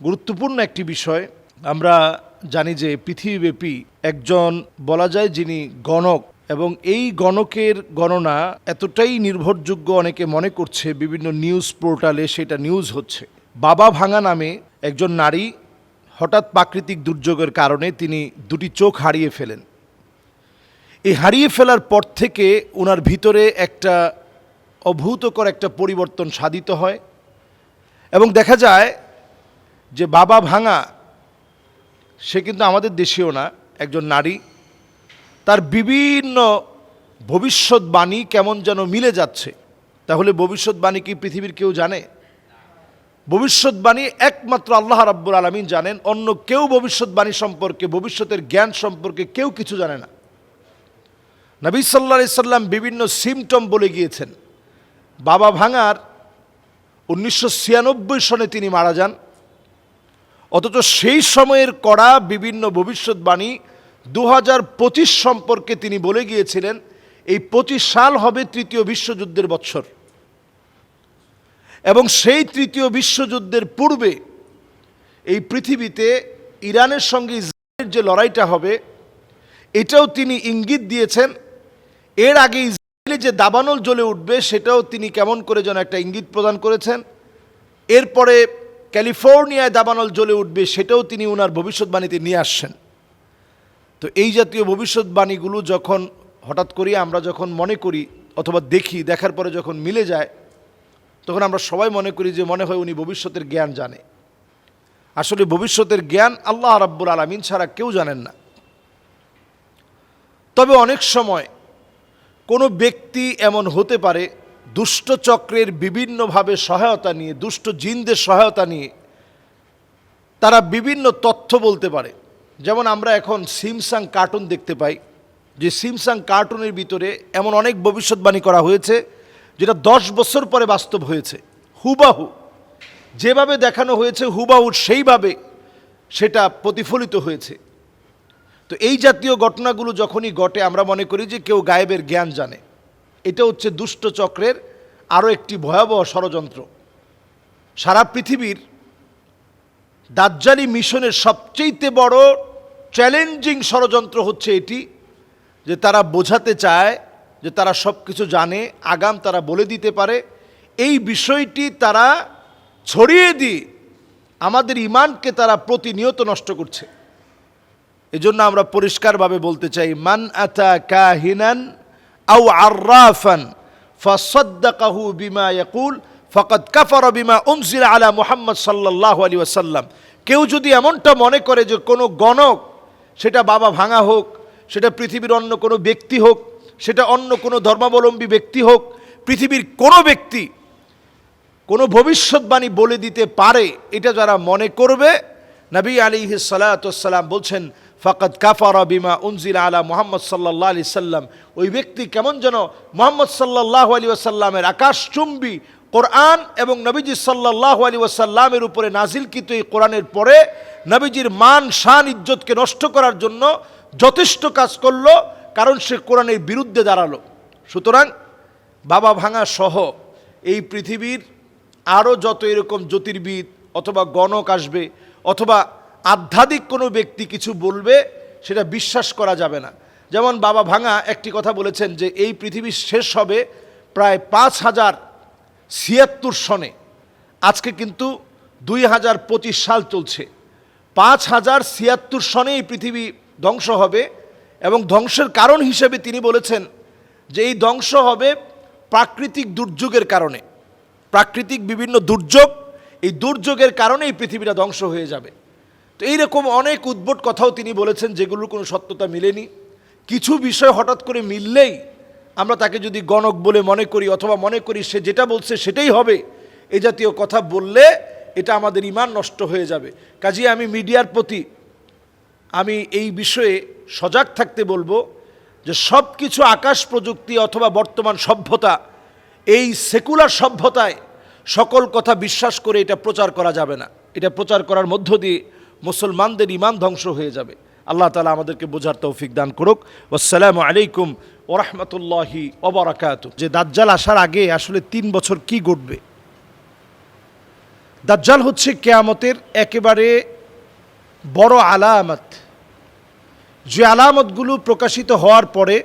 গুরুত্বপূর্ণ একটি বিষয়। আমরা জানি যে পৃথিবীব্যাপী একজন বলা যায় যিনি গণক এবং এই গণকের গণনা এতটাই নির্ভরযোগ্য অনেকে মনে করছে, বিভিন্ন নিউজ পোর্টালে সেটা নিউজ হচ্ছে। বাবা ভাঙা নামে একজন নারী হঠাৎ প্রাকৃতিক দুর্যোগের কারণে তিনি দুটি চোখ হারিয়ে ফেলেন। এই হারিয়ে ফেলার পর থেকে ওনার ভিতরে একটা অভূতকর একটা পরিবর্তন সাধিত হয় এবং দেখা যায় যে বাবা ভাঙা, সে কিন্তু আমাদের দেশীয় না, একজন নারী। তার বিভিন্ন ভবিষ্যৎবাণী কেমন যেন মিলে যাচ্ছে। তাহলে ভবিষ্যৎবাণী কি পৃথিবীর কেউ জানে? ভবিষ্যৎবাণী একমাত্র আল্লাহ রাব্বুল আলমিন জানেন, অন্য কেউ ভবিষ্যৎবাণী সম্পর্কে, ভবিষ্যতের জ্ঞান সম্পর্কে কেউ কিছু জানে না। নবী সাল্লা সাল্লাম বিভিন্ন সিমটম বলে গিয়েছেন। বাবা ভাঙার উনিশশো ছিয়ানব্বই সনে তিনি মারা যান। অথচ সেই সময়ের করা বিভিন্ন ভবিষ্যৎবাণী দু হাজার পঁচিশ সম্পর্কে তিনি বলে গিয়েছিলেন, এই পঁচিশ সাল হবে তৃতীয় বিশ্বযুদ্ধের বৎসর। এবং সেই তৃতীয় বিশ্বযুদ্ধের পূর্বে এই পৃথিবীতে ইরানের সঙ্গে ইসরায়েলের যে লড়াইটা হবে, এটাও তিনি ইঙ্গিত দিয়েছেন, এর আগে ইসরায়েলে যে দাবানল জ্বলে উঠবে সেটাও তিনি কেমন করে যেন একটা ইঙ্গিত প্রদান করেছেন। এরপরে ক্যালিফোর্নিয়ায় দাবানল জ্বলে উঠবে, সেটাও তিনি ওনার ভবিষ্যৎবাণীতে নিয়ে আসছেন। তো এই জাতীয় ভবিষ্যৎবাণীগুলো যখন হঠাৎ করে আমরা যখন মনে করি অথবা দেখি, দেখার পরে যখন মিলে যায়, তখন আমরা সবাই মনে করি যে মনে হয় উনি ভবিষ্যতের জ্ঞান জানে। আসলে ভবিষ্যতের জ্ঞান আল্লাহ রাব্বুল আলমিন ছাড়া কেউ জানেন না। তবে অনেক সময় কোনো ব্যক্তি এমন হতে পারে দুষ্ট চক্রের বিভিন্নভাবে সহায়তা নিয়ে, দুষ্ট জিনদের সহায়তা নিয়ে তারা বিভিন্ন তথ্য বলতে পারে। যেমন আমরা এখন সিমসাং কার্টুন দেখতে পাই, যে সিমসাং কার্টুনের ভিতরে এমন অনেক ভবিষ্যৎবাণী করা হয়েছে, যেটা দশ বছর পরে বাস্তব হয়েছে। হুবাহু, যেভাবে দেখানো হয়েছে হুবাহু সেইভাবে সেটা প্রতিফলিত হয়েছে। তো এই জাতীয় ঘটনাগুলো যখনই ঘটে, আমরা মনে করি যে কেউ গায়েবের জ্ঞান জানে। এটা হচ্ছে দুষ্ট চক্রের আরও একটি ভয়াবহ ষড়যন্ত্র। সারা পৃথিবীর দাজ্জালি মিশনের সবচেয়েতে বড় চ্যালেঞ্জিং ষড়যন্ত্র হচ্ছে এটি যে তারা বোঝাতে চায়, যে তারা সব কিছু জানে, আগাম তারা বলে দিতে পারে। এই বিষয়টি তারা ছড়িয়ে দিয়ে আমাদের ইমানকে তারা প্রতিনিয়ত নষ্ট করছে। এজন্য আমরা পরিষ্কারভাবে বলতে চাই, মান আতা কাহিনান আউ আর্রাফান ফাসাদ্দাকাহু বিমা ইয়াকুল, ফাকাদ কাফারা বিমা উনজিল আলা মুহাম্মদ সাল্লাল্লাহু আলাইহি ওয়াসাল্লাম। কেউ যদি এমনটা মনে করে যে কোনো গণক, সেটা বাবা ভাঙা হোক, সেটা পৃথিবীর অন্য কোনো ব্যক্তি হোক, সেটা অন্য কোনো ধর্মাবলম্বী ব্যক্তি হোক, পৃথিবীর কোনো ব্যক্তি কোনো ভবিষ্যৎবাণী বলে দিতে পারে, এটা যারা মনে করবে, নবী আলী সালাতাম বলছেন ফকত কাফারা বিমা উনজিল আলা মোহাম্মদ সাল্লাহ আলি সাল্লাম। ওই ব্যক্তি কেমন যেন মোহাম্মদ সাল্লাহ আলী ওয়াসাল্লামের আকাশচুম্বী কোরআন এবং নবীজি সাল্লাহ আলী ওয়াসাল্লামের উপরে নাজিলকৃত এই কোরআনের পরে নবীজির মান, শান, ইজ্জতকে নষ্ট করার জন্য যথেষ্ট কাজ করল, কারণ সে কোরআনের বিরুদ্ধে দাঁড়াল। সুতরাং বাবা ভাঙা সহ এই পৃথিবীর আরও যত এরকম জ্যোতির্বিদ অথবা গণক আসবে, অথবা আধ্যাত্মিক কোনো ব্যক্তি কিছু বলবে, সেটা বিশ্বাস করা যাবে না। যেমন বাবা ভাঙা একটি কথা বলেছেন যে, এই পৃথিবী শেষ হবে প্রায় পাঁচ হাজার ছিয়াত্তর সনে। আজকে কিন্তু দুই হাজার পঁচিশ সাল চলছে। পাঁচ হাজার ছিয়াত্তর সনে এই পৃথিবী ধ্বংস হবে এবং ধ্বংসের কারণ হিসেবে তিনি বলেছেন যে, এই ধ্বংস হবে প্রাকৃতিক দুর্যোগের কারণে। প্রাকৃতিক বিভিন্ন দুর্যোগ, এই দুর্যোগের কারণে এই পৃথিবীটা ধ্বংস হয়ে যাবে। তো এইরকম অনেক উদ্ভট কথাও তিনি বলেছেন যেগুলোর কোনো সত্যতা মিলেনি। কিছু বিষয় হঠাৎ করে মিললেই আমরা তাকে যদি গণক বলে মনে করি অথবা মনে করি সে যেটা বলছে সেটাই হবে, এ জাতীয় কথা বললে এটা আমাদের ইমান নষ্ট হয়ে যাবে। কাজে আমি মিডিয়ার প্রতি আমি এই বিষয়ে সজাগ থাকতে বলব যে সব কিছু আকাশ প্রযুক্তি অথবা বর্তমান সভ্যতা, এই সেকুলার সভ্যতায় সকল কথা বিশ্বাস করে এটা প্রচার করা যাবে না। এটা প্রচার করার মধ্য দিয়ে মুসলমানদের ইমান ধ্বংস হয়ে যাবে। আল্লাহ তালা আমাদেরকে বোঝার তৌফিক দান করুক। আসসালামু আলাইকুম ওরহমতুল্লাহি ওবরাকাত যে দাজ্জাল আসার আগে আসলে তিন বছর কি ঘটবে? দাজ্জাল হচ্ছে কেয়ামতের একেবারে বড় আলামত। যে আলামতগুলো প্রকাশিত হওয়ার পরে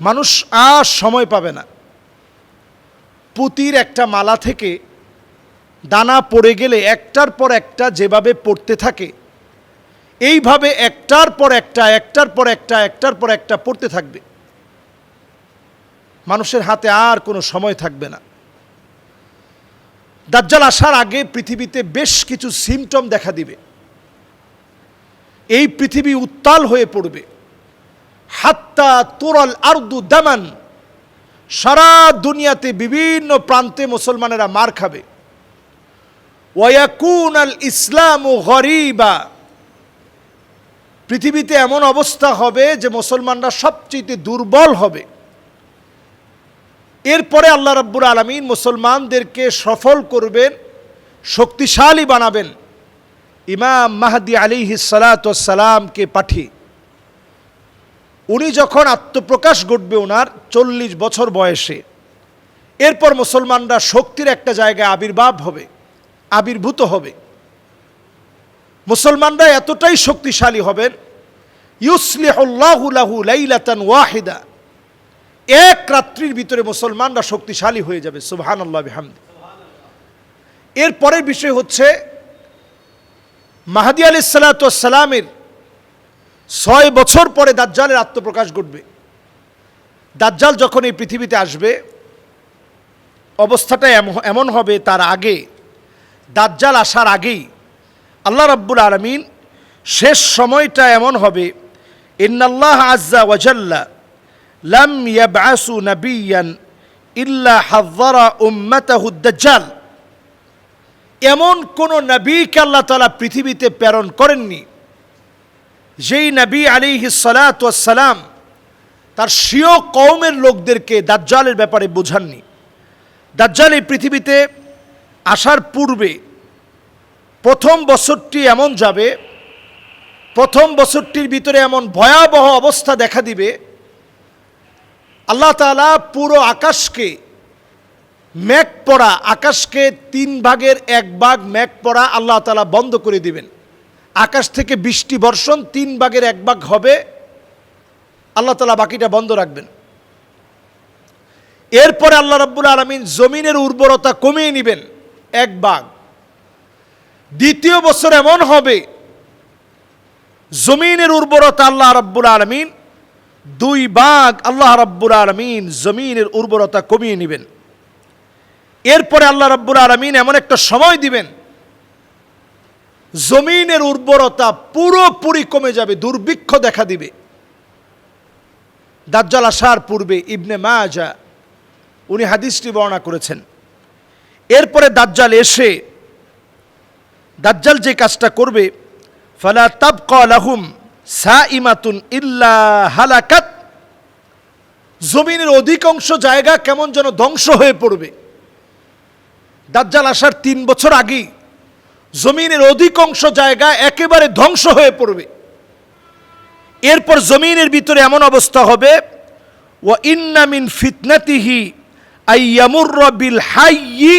মানুষ আর সময় পাবে না। পুতির একটা মালা থেকে দানা পড়ে গেলে একটার পর একটা যেভাবে পড়তে থাকে, এইভাবে একটার পর একটা, একটার পর একটা, একটার পর একটা পড়তে থাকবে। মানুষের হাতে আর কোনো সময় থাকবে না। দাজ্জাল আসার আগে পৃথিবীতে বেশ কিছু সিমটম দেখা দিবে। এই পৃথিবী উত্তাল হয়ে পড়বে। হাত্তা তোরাল আরদু দামান, সারা দুনিয়াতে বিভিন্ন প্রান্তে মুসলমানেরা মার খাবে। ওয়াকুন আল ইসলাম ও গরিবা। পৃথিবীতে এমন অবস্থা হবে যে মুসলমানরা সবচেয়ে দুর্বল হবে। এরপরে আল্লাহ রব্বুর আলমিন মুসলমানদেরকে সফল করবেন, শক্তিশালী বানাবেন। ইমাম মাহাদি আলী সালাতামকে পাঠিয়ে। উনি যখন আত্মপ্রকাশ ঘটবে ওনার চল্লিশ বছর বয়সে, এরপর মুসলমানরা শক্তির একটা জায়গায় আবির্ভাব হবে। আবির্ভূত হবে। মুসলমানরা এতটাই শক্তিশালী হবেন লাইলাতান ওয়াহিদা। এক রাত্রির ভিতরে মুসলমানরা শক্তিশালী হয়ে যাবে সুবহান আল্লাহ এর পরের বিষয় হচ্ছে, মাহাদি আলি সালাতামের ছয় বছর পরে দাজ্জালের আত্মপ্রকাশ ঘটবে। দাজ্জাল যখন এই পৃথিবীতে আসবে, অবস্থাটা এমন হবে তার আগে দাজ্জাল আসার আগেই আল্লাহ রাব্বুল আলমিন শেষ সময়টা এমন হবে, ইন্নাল্লাহ আজ্জা ওয়াজাল্লা লাম ইয়াবআসু নাবিয়ান ইল্লা হাযযারা উম্মাতাহু দাজ্জাল। এমন কোন নবীকে আল্লাহ তাআলা পৃথিবীতে প্রেরণ করেননি, যেই নবী আলাইহি সালাম তার স্বীয় কওমের লোকদেরকে দাজ্জালের ব্যাপারে বোঝাননি। দাজ্জাল এই পৃথিবীতে আসার পূর্বে প্রথম বছরটি এমন যাবে, প্রথম বছরটির ভিতরে এমন ভয়াবহ অবস্থা দেখা দিবে, আল্লাহ তাআলা পুরো আকাশকে মেঘ পড়া আকাশকে তিন ভাগের এক ভাগ মেঘ পড়া আল্লাহ তাআলা বন্ধ করে দিবেন। আকাশ থেকে বৃষ্টি বর্ষণ তিন ভাগের এক ভাগ হবে, আল্লাহ তাআলা বাকিটা বন্ধ রাখবেন। এরপরে আল্লাহ রাব্বুল আলমিন জমিনের উর্বরতা কমিয়ে নেবেন। এক বাঘ। দ্বিতীয় বছর এমন হবে, জমিনের উর্বরতা আল্লাহ রাব্বুল আলমিন, দুই বাঘ আল্লাহ রাব্বুল আলমিন জমিনের উর্বরতা কমিয়ে নেবেন। এরপরে আল্লাহ রাব্বুল আলমিন এমন একটা সময় দিবেন, জমিনের উর্বরতা পুরোপুরি কমে যাবে, দুর্ভিক্ষ দেখা দিবে। দাজ্জাল আসার পূর্বে ইবনে মাজা উনি হাদিসটি বর্ণনা করেছেন। এরপরে দাজ্জাল এসে, দাজ্জাল যে কাজটা করবে, ফালা তাবকা লাহুম সাইমাতুন ইল্লা হালাকাত। জমিনের অধিকাংশ জায়গা কেমন যেন ধ্বংস হয়ে পড়বে। দাজ্জাল আসার তিন বছর আগেই জমিনের অধিকাংশ জায়গা একেবারে ধ্বংস হয়ে পড়বে। এরপর জমিনের ভিতরে এমন অবস্থা হবে ও ইন্নামিন ফিতনাতিহি আইয়ামুর বিল হাইয়ি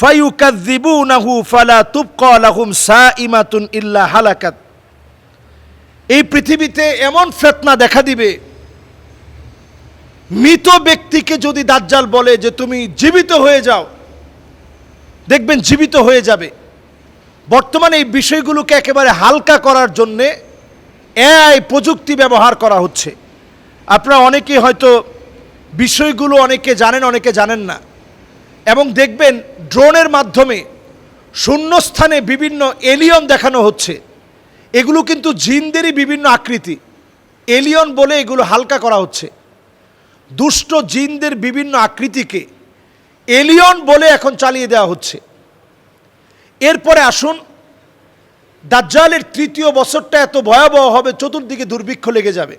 ফায়ুকাযিবুনাহু ফালা তুবকা লাহুম সাইমাতুন ইল্লা হালাকাত। এই পৃথিবীতে এমন ফেতনা দেখা দিবে, মৃত ব্যক্তিকে যদি দাজ্জাল বলে যে তুমি জীবিত হয়ে যাও, দেখবেন জীবিত হয়ে যাবে। বর্তমানে এই বিষয়গুলোকে একেবারে হালকা করার জন্যে এআই প্রযুক্তি ব্যবহার করা হচ্ছে। আপনারা অনেকেই হয়তো বিষয়গুলো অনেকে জানেন অনেকে জানেন না। এবং দেখবেন ড্রোনের মাধ্যমে শূন্যস্থানে বিভিন্ন এলিয়ন দেখানো হচ্ছে। এগুলো কিন্তু জিনদেরই বিভিন্ন আকৃতি। এলিয়ন বলে এগুলো হালকা করা হচ্ছে। দুষ্ট জিনদের বিভিন্ন আকৃতিকে এলিয়ন বলে এখন চালিয়ে দেওয়া হচ্ছে। এরপরে আসুন, দাজ্জালের তৃতীয় বছরটা এত ভয়াবহ হবে, চতুর্দিকে দুর্ভিক্ষ লেগে যাবে।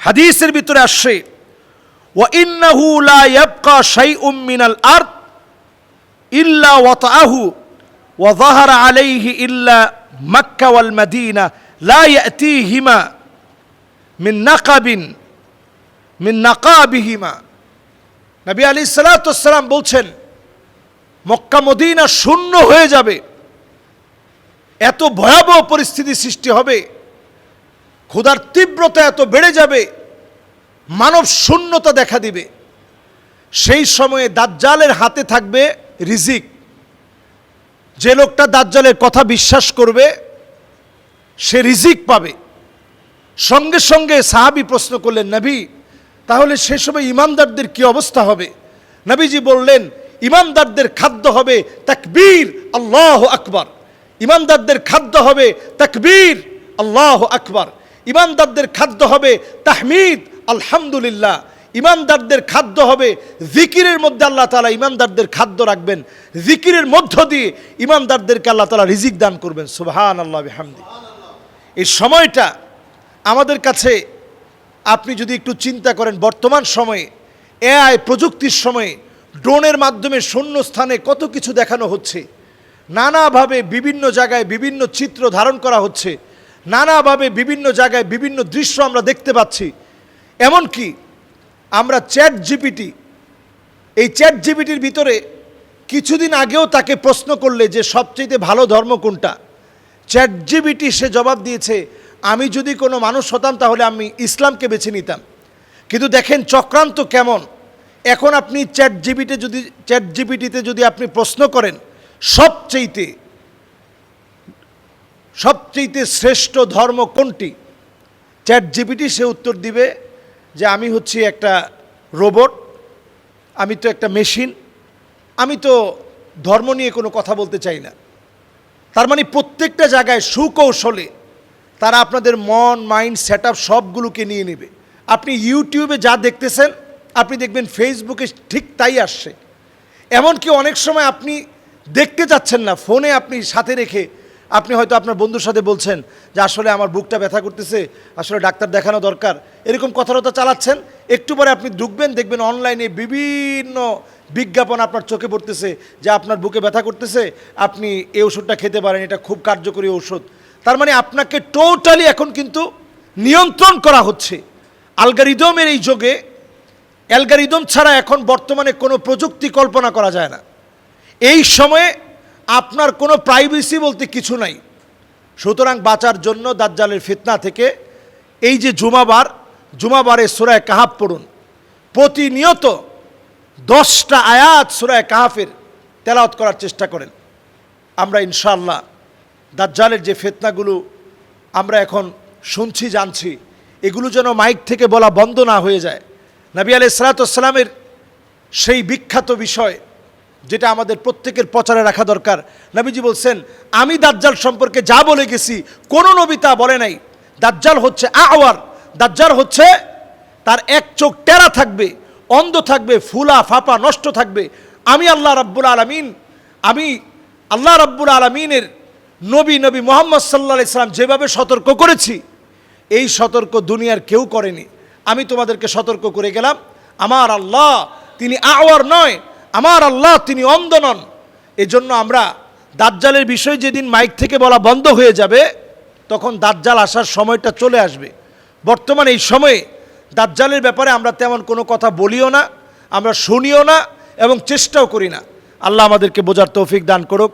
হাদিসের ভিতরে আসছে ইয়াবকা শাইউম মিনাল আরদ ইল্লা ওয়াতাহু ওয়া যাহারা আলাইহি ইল্লা মক্কা ওয়াল মদিনা লা ইয়াতিহিমা মিন নাকাবিন, মিন নাকাবিহিমা। নবী আলী সালাতাম বলছেন, মক্কা মদিনা শূন্য হয়ে যাবে, এত ভয়াবহ পরিস্থিতি সৃষ্টি হবে, ক্ষুধার তীব্রতা এত বেড়ে যাবে মানব শূন্যতা দেখা দিবে। সেই সময়ে দাজ্জালের হাতে থাকবে রিজিক। যে লোকটা দাজ্জালের কথা বিশ্বাস করবে, সে রিজিক পাবে। সঙ্গে সঙ্গে সাহাবি প্রশ্ন করলেন, নবী, তাহলে সে সময় ইমানদারদের কি অবস্থা হবে? নবীজি বললেন, ইমানদারদের খাদ্য হবে তাকবীর, আল্লাহ আকবার। ইমানদারদের খাদ্য হবে তাকবীর, আল্লাহ আকবার। ইমানদারদের খাদ্য হবে তাহমিদ আলহামদুলিল্লাহ, ইমানদারদের খাদ্য হবে, জিকিরের মধ্যে আল্লাহ তালা ইমানদারদের খাদ্য রাখবেন, জিকিরের মধ্য দিয়ে ইমানদারদেরকে আল্লাহ তালা রিজিক দান করবেন সুবহান আল্লাহ হামদি এই সময়টা আমাদের কাছে, আপনি যদি একটু চিন্তা করেন, বর্তমান সময়ে, এআই প্রযুক্তির সময়ে, ড্রোনের মাধ্যমে শূন্য স্থানে কত কিছু দেখানো হচ্ছে, নানাভাবে বিভিন্ন জায়গায় বিভিন্ন চিত্র ধারণ করা হচ্ছে, নানাভাবে বিভিন্ন জায়গায় বিভিন্ন দৃশ্য আমরা দেখতে পাচ্ছি এমনকি আমরা চ্যাট জিপিটি এই চ্যাট জিপিটির ভিতরে কিছুদিন আগেও তাকে প্রশ্ন করলে যে সবচেয়ে ভালো ধর্ম কোনটা? চ্যাট জিবিটি সে জবাব দিয়েছে, আমি যদি কোনো মানুষ হতাম তাহলে আমি ইসলামকে বেছে নিতাম। কিন্তু দেখেন চক্রান্ত কেমন? এখন আপনি চ্যাট জিবিতে যদি চ্যাট জিবিটিতে যদি আপনি প্রশ্ন করেন, সবচেয়েতে সবচেয়েতে শ্রেষ্ঠ ধর্ম কোনটি? চ্যাট জিবিটি সে উত্তর দিবে যে আমি হচ্ছি একটা রোবট, আমি তো একটা মেশিন, আমি তো ধর্ম নিয়ে কোনো কথা বলতে চাই না। তার মানে প্রত্যেকটা জায়গায় সুকৌশলে তারা আপনাদের মন, মাইন্ড সেট সবগুলোকে নিয়ে নেবে। আপনি ইউটিউবে যা দেখতেছেন, আপনি দেখবেন ফেসবুকে ঠিক তাই আসছে। এমনকি অনেক সময় আপনি দেখতে যাচ্ছেন না, ফোনে আপনি সাথে রেখে আপনি হয়তো আপনার বন্ধুর সাথে বলছেন যে আসলে আমার বুকটা ব্যথা করতেছে, আসলে ডাক্তার দেখানো দরকার। এরকম কথাবার্তা চালাচ্ছেন, একটু পরে আপনি ঢুকবেন, দেখবেন অনলাইনে বিভিন্ন বিজ্ঞাপন আপনার চোখে পড়তেছে যে আপনার বুকে ব্যথা করতেছে, আপনি এই ওষুধটা খেতে পারেন, এটা খুব কার্যকরী ওষুধ তার মানে আপনাকে টোটালি এখন কিন্তু নিয়ন্ত্রণ করা হচ্ছে। আলগারিদমের এই যোগে অ্যালগারিদম ছাড়া এখন বর্তমানে কোনো প্রযুক্তি কল্পনা করা যায় না। এই সময়ে আপনার কোনো প্রাইভেসি বলতে কিছু নাই। সুতরাং বাঁচার জন্য দাজ্জালের ফিতনা থেকে এই যে জুমাবার, জুমাবারে সুরায় কাহাব পড়ুন। প্রতিনিয়ত দশটা আয়াত সুরায় কাহাফের তেলাওত করার চেষ্টা করেন। আমরা ইনশাল্লাহ দাজ্জালের যে ফেতনাগুলো আমরা এখন শুনছি, জানছি, এগুলো যেন মাইক থেকে বলা বন্ধ না হয়ে যায়। নবী আলাই সালাতামের সেই বিখ্যাত বিষয় যেটা আমাদের প্রত্যেকের প্রচারে রাখা দরকার। নবীজি বলছেন, আমি দাজ্জাল সম্পর্কে যা বলে গেছি, কোনো নবী তা বলে নাই। দাজ্জাল হচ্ছে আওয়ার, দাজ্জাল হচ্ছে তার এক চোখ টেরা থাকবে, অন্ধ থাকবে, ফুলা ফাপা নষ্ট থাকবে। আমি আল্লাহ রাব্বুল আলমিন, আমি আল্লাহ রাব্বুল আলমিনের নবী নবী মোহাম্মদ সাল্লা ইসলাম যেভাবে সতর্ক করেছি, এই সতর্ক দুনিয়ার কেউ করেনি। আমি তোমাদেরকে সতর্ক করে গেলাম। আমার আল্লাহ, তিনি আওয়ার নয় আমার আল্লাহ, তিনি অন্ধ নন। এজন্য আমরা দাজ্জালের বিষয় যেদিন মাইক থেকে বলা বন্ধ হয়ে যাবে, তখন দাজ্জাল আসার সময়টা চলে আসবে। বর্তমান এই সময়ে দাজ্জালের ব্যাপারে আমরা তেমন কোনো কথা বলিও না, আমরা শুনিও না এবং চেষ্টাও করি না। আল্লাহ আমাদেরকে বোঝার তৌফিক দান করুক।